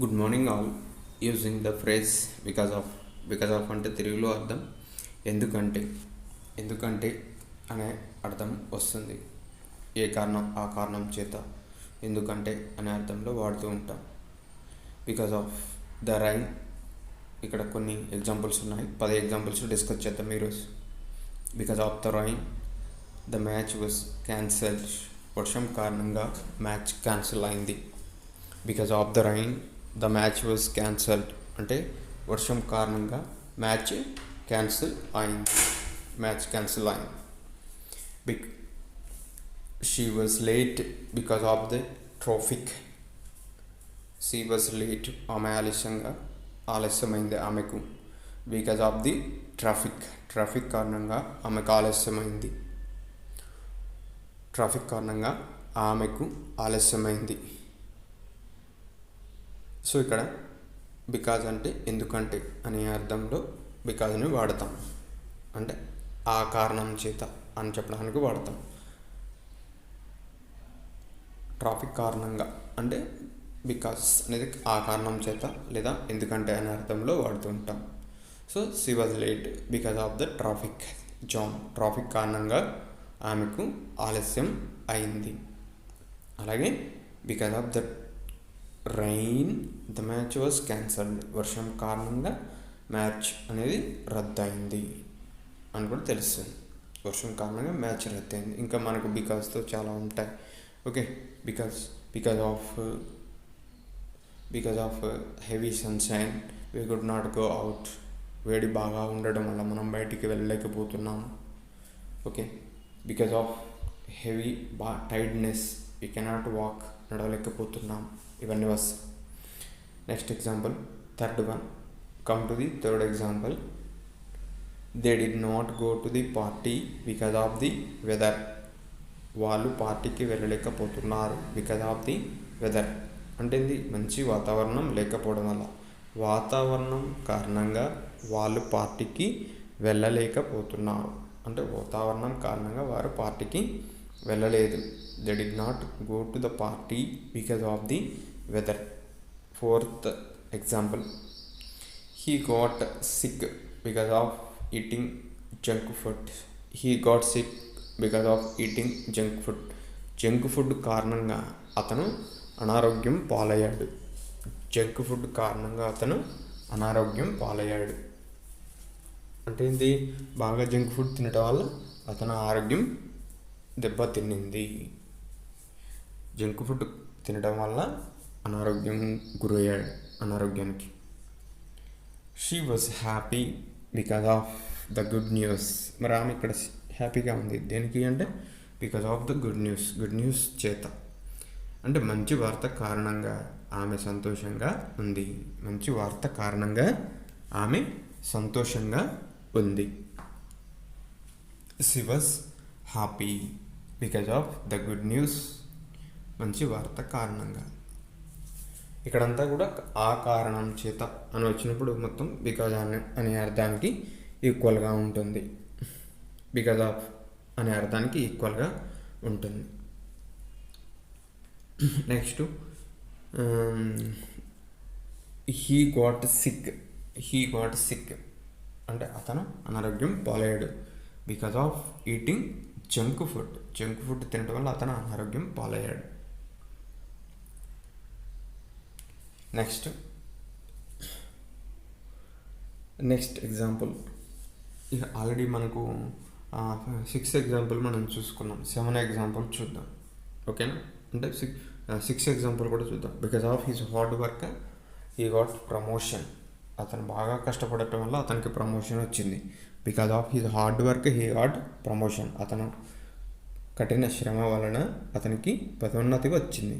Good morning all using the phrase because of because of అంటే తెలుగులో అర్థం. ఎందుకంటే ఎందుకంటే అనే అర్థం వస్తుంది. ఏ కారణం ఆ కారణం చేత ఎందుకంటే అనే అర్థంలో వాడుతూ ఉంటాం. బికాస్ ఆఫ్ ద రైన్ ఇక్కడ కొన్ని ఎగ్జాంపుల్స్ ఉన్నాయి. పది ఎగ్జాంపుల్స్ డిస్కస్ చేద్దాం ఈరోజు. Because of the rain the match was cancelled వర్షం కారణంగా మ్యాచ్ క్యాన్సిల్ అయింది. Because of the rain the match was cancelled అంటే వర్షం కారణంగా మ్యాచ్ క్యాన్సిల్ అయింది. మ్యాచ్ క్యాన్సిల్ అయింది. Because she was late because of the traffic she was late ఆమె ఆలస్యంగా ఆలస్యమైంది ఆమెకు. Because of the traffic traffic కారణంగా ఆమెకు ఆలస్యమైంది. ట్రాఫిక్ కారణంగా ఆమెకు ఆలస్యమైంది. సో ఇక్కడ బికాజ్ అంటే ఎందుకంటే అనే అర్థంలో బికాజ్ని వాడతాం. అంటే ఆ కారణం చేత అని చెప్పడానికి వాడతాం. ట్రాఫిక్ కారణంగా అంటే బికాస్ అనేది ఆ కారణం చేత లేదా ఎందుకంటే అనే అర్థంలో వాడుతూ ఉంటాం. So she was late because of the traffic jam traffic కారణంగా ఆమెకు ఆలస్యం అయింది. అలాగే because of the rain the match was cancelled వర్షం కారణంగా మ్యాచ్ అనేది రద్దయింది అని కూడా తెలుస్తుంది. వర్షం కారణంగా మ్యాచ్ రద్దయింది. ఇంకా మనకు బికాస్తో చాలా ఉంటాయి. Okay because because of because of heavy sunshine we could not go out వేడి బాగా ఉండడం వల్ల మనం బయటికి వెళ్ళలేకపోతున్నాం. ఓకే బికాస్ ఆఫ్ హెవీ బా టైడ్నెస్ వీ కెనాట్ వాక్ నడవలేకపోతున్నాం. ఇవన్నీ వస్తాయి. Next example third one come to the third example they did not go to the party because of the weather వాళ్ళు పార్టీకి వెళ్ళలేకపోతున్నారు బికాజ్ ఆఫ్ ది వెదర్ అంటే ఇది మంచి వాతావరణం లేకపోవడం వల్ల. వాతావరణం కారణంగా వాళ్ళు పార్టీకి వెళ్ళలేకపోతున్నారు. అంటే వాతావరణం కారణంగా వారు పార్టీకి వెళ్ళలేదు. They did not go to the party because of the weather fourth example he got sick because of eating junk food he got sick because of eating junk food junk food కారణంగా అతను అనారోగ్యం పాలయ్యాడు. Junk food కారణంగా అతను అనారోగ్యం పాలయ్యాడు. అంటే ఏంటి బాగా junk food తినడం వల్ల అతను ఆరోగ్యం దెబ్బతిన్నింది. జంక్ ఫుడ్ తినడం వల్ల అనారోగ్యం గురయ్యాడు అనారోగ్యానికి. She was happy because of the good news మరి ఆమె ఇక్కడ హ్యాపీగా ఉంది. దేనికి అంటే because of the good news good news చేత. అంటే మంచి వార్త కారణంగా ఆమె సంతోషంగా ఉంది. మంచి వార్త కారణంగా ఆమె సంతోషంగా ఉంది. She was happy because of the good news మంచి వార్త కారణంగా. ఇక్కడంతా కూడా ఆ కారణం చేత అని వచ్చినప్పుడు మొత్తం బికాజ్ అనే అనే అర్థానికి ఈక్వల్గా ఉంటుంది. బికాజ్ ఆఫ్ అనే అర్థానికి ఈక్వల్గా ఉంటుంది. Next he got sick he got sick అంటే అతను అనారోగ్యం పాలయ్యాడు. Because of eating junk food junk food తినడం వల్ల అతను అనారోగ్యం పాలయ్యాడు. నెక్స్ట్ నెక్స్ట్ ఎగ్జాంపుల్ ఇక ఆల్రెడీ మనకు సిక్స్ ఎగ్జాంపుల్ మనం చూసుకున్నాం. సెవెన్ ఎగ్జాంపుల్ చూద్దాం. ఓకేనా అంటే సిక్స్ సిక్స్ ఎగ్జాంపుల్ కూడా చూద్దాం. Because of his hard work he got promotion అతను బాగా కష్టపడటం వల్ల అతనికి ప్రమోషన్ వచ్చింది. Because of his hard work he got promotion అతను కఠిన శ్రమ వలన అతనికి పదోన్నతి వచ్చింది.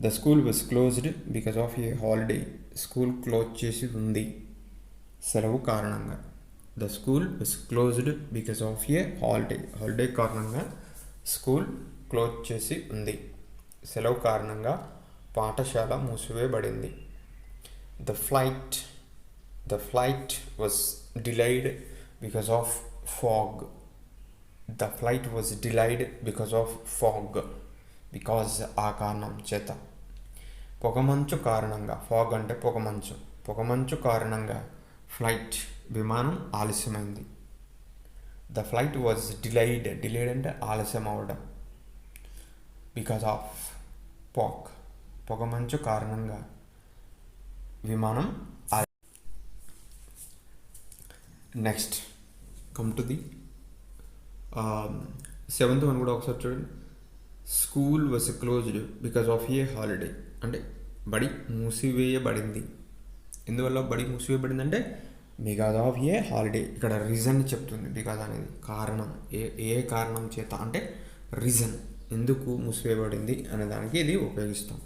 The school was closed because of a holiday school close చేసి ఉంది. సెలవు కారణంగా. The school was closed because of a holiday holiday కారణంగా స్కూల్ క్లోజ్ చేసి ఉంది. సెలవు కారణంగా పాఠశాల మూసివేయబడింది. The flight the flight was delayed because of fog the flight was delayed because of fog because ఆ కారణం చేత. పొగమంచు కారణంగా ఫాగ్ అంటే పొగమంచు. పొగమంచు కారణంగా ఫ్లైట్ విమానం ఆలస్యమైంది. The flight was delayed delayed అంటే ఆలస్యం అవ్వడం బికాస్ ఆఫ్ పాక్ పొగమంచు కారణంగా విమానం next come to the seventh one కూడా ఒకసారి చూడండి. School was closed because of a holiday అంటే బడి మూసివేయబడింది. ఎందువల్ల బడి మూసివేయబడింది అంటే బికాస్ ఆఫ్ ఏ హాలిడే ఇక్కడ రీజన్ చెప్తుంది బికాస్ అనేది. కారణం. ఏ ఏ కారణం చేత? అంటే రీజన్ ఎందుకు మూసివేయబడింది అనే దానికి ఇది ఉపయోగిస్తాం.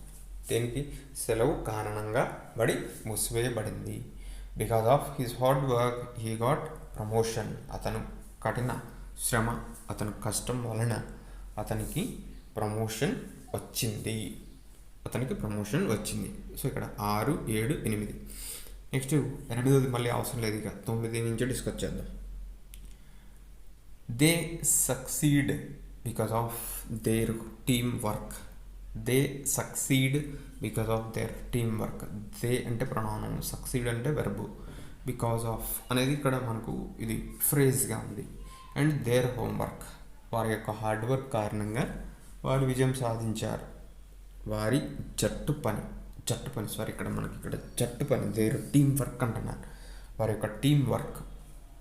దేనికి? సెలవు కారణంగా బడి మూసివేయబడింది. Because of his hard work he got promotion అతను కఠిన శ్రమ అతను కష్టం వలన అతనికి ప్రమోషన్ వచ్చింది. అతనికి ప్రమోషన్ వచ్చింది. సో ఇక్కడ ఆరు ఏడు ఎనిమిది. నెక్స్ట్ ఎనిమిదోది మళ్ళీ అవసరం లేదు ఇక. తొమ్మిది నుంచి డిస్కస్ చేద్దాం. They succeed because of their team work they succeed because of their team work they అంటే ప్రణామం సక్సీడ్ అంటే వెర్బు బికాస్ ఆఫ్ అనేది ఇక్కడ మనకు ఇది ఫ్రేజ్గా ఉంది. అండ్ దేర్ హోంవర్క్ వారి యొక్క హార్డ్ వర్క్ కారణంగా వారు విజయం సాధించారు. వారి జట్టు పని జట్టు పని సారీ ఇక్కడ మనకి ఇక్కడ జట్టు పని దేర్ టీం వర్క్ అంటున్నారు. వారి యొక్క టీం వర్క్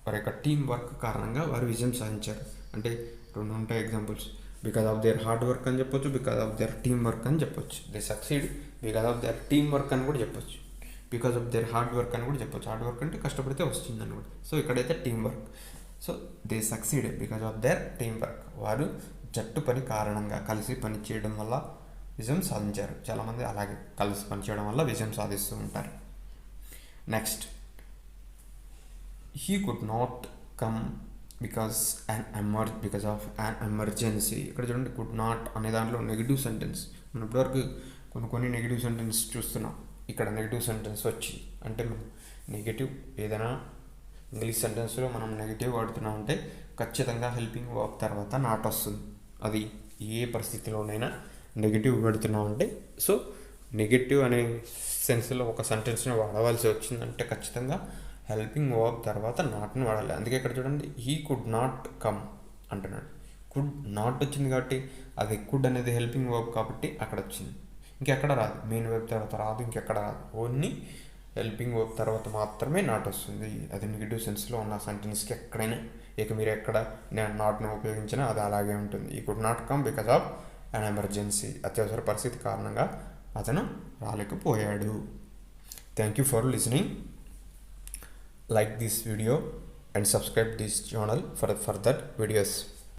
వారి యొక్క టీం వర్క్ కారణంగా వారు విజయం సాధించారు. అంటే రెండు ఉంటాయి examples because of their hard work అని చెప్పొచ్చు because of their team work అని చెప్పొచ్చు. They succeed because of their team work అని కూడా చెప్పొచ్చు. Because of their hard work అని కూడా చెప్పొచ్చు. హార్డ్ వర్క్ అంటే కష్టపడితే వస్తుంది అని కూడా. సో ఇక్కడైతే team work so they succeed because of their team work వారు జట్టు పని కారణంగా కలిసి పని చేయడం వల్ల విజయం సాధించారు. చాలామంది అలాగే కలిసి పనిచేయడం వల్ల విజయం సాధిస్తూ ఉంటారు. Next he could not come because an ఎమర్ because of an emergency ఇక్కడ చూడండి కుడ్ నాట్ అనే దాంట్లో నెగిటివ్ సెంటెన్స్ మనం ఇప్పటివరకు కొన్ని కొన్ని నెగిటివ్ సెంటెన్స్ చూస్తున్నాం. ఇక్కడ నెగిటివ్ సెంటెన్స్ వచ్చి అంటే నెగిటివ్ ఏదైనా ఇంగ్లీష్ సెంటెన్స్లో మనం నెగిటివ్ వాడుతున్నాం అంటే ఖచ్చితంగా హెల్పింగ్ వర్క్ తర్వాత నాట్ వస్తుంది. అది ఏ పరిస్థితిలోనైనా నెగిటివ్ పెడుతున్నామంటే సో నెగిటివ్ అనే సెన్స్లో ఒక సెంటెన్స్ని వాడవలసి వచ్చిందంటే ఖచ్చితంగా హెల్పింగ్ వర్బ్ తర్వాత నాట్ని వాడాలి. అందుకే ఇక్కడ చూడండి హీ కుడ్ నాట్ కమ్ అంటున్నాడు. కుడ్ నాట్ వచ్చింది కాబట్టి అది కుడ్ అనేది హెల్పింగ్ వర్బ్ కాబట్టి అక్కడ వచ్చింది. ఇంకెక్కడ రాదు. మెయిన్ వర్బ్ తర్వాత రాదు ఇంకెక్కడ రాదు. ఓన్లీ హెల్పింగ్ వర్బ్ తర్వాత మాత్రమే నాట్ వస్తుంది. అది నెగిటివ్ సెన్స్లో ఉన్న సెంటెన్స్కి ఎక్కడైనా ఇక మీరు ఎక్కడ నేను నాట్ను ఉపయోగించినా అది అలాగే ఉంటుంది. He could not come because of and emergency అత్యవసర పరిస్థితి కారణంగా అతను రాలేకపోయాడు. Thank you for listening like this video and subscribe this channel for further videos